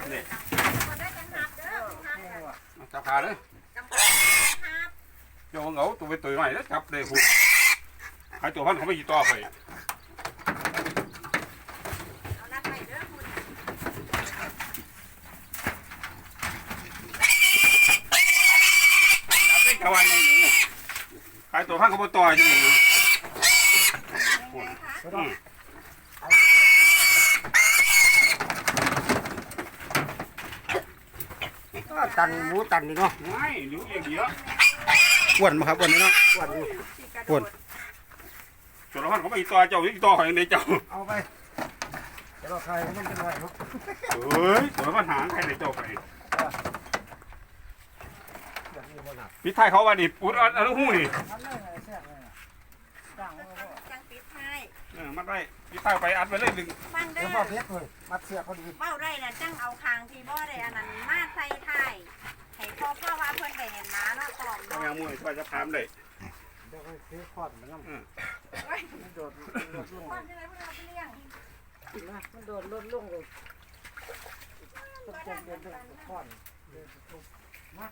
นี่นี่จับเด้อหับนี่เด้อว่ะจับขาเลยจังหับโยงเอาตัวไปตัวใหม่แล้วจับเลยหูหายตัวพันเขาไม่กี่ตัวไปเอานัดไปเด้อคุณจับได้กะวันนึงหายตัวพันเขาไม่ต่อยจังเลย ก็ตันหมูตันนี่เนาะไม่หนูเองเดียวอ้วนมาครับอ้วนไหมเนาะอ้วนนี่ที่กระอ้วนโดดตัวละพันเขาไม่กี่ตัวเจ้าอีกตัวเขาอย่างเดียวเจ้าเอาไปเดี๋ยวเราใครมันจะไหวเนาะเฮ้ยตัวละพันหางใครในเจ้าไปแบบนี้บ่หนักพี่ไทยเขาว่านี่ปุดอันอันหูนี่ ทำได้ไงแซ่บเลยตั้งไว้บ่ จังปิดให้ เออ มัดไว้พี่ไทยไปอัดไว้เลยดึงฟังเด้เดี๋ยวอพ่อเพชรเลยมัดเสียเขาดีเบ้าได้น่ะจังเอาคางที่บ่ได้อันนั้นมาใส่ท้ายให้พ่อพ่อว่าเพิ่นได้เห็นหมาเนาะตอมเอาเนาะแมวมือช่วยจะพามเลยเดี๋ยวไปซื้อขอดมันน้ำโอ้ยมันโดดโดดลงพ่อจะได้พวกเราไปเลี้ยงนะมันโดดลดลงเลยต้องจมเดินเดินขอดเดินทุบมา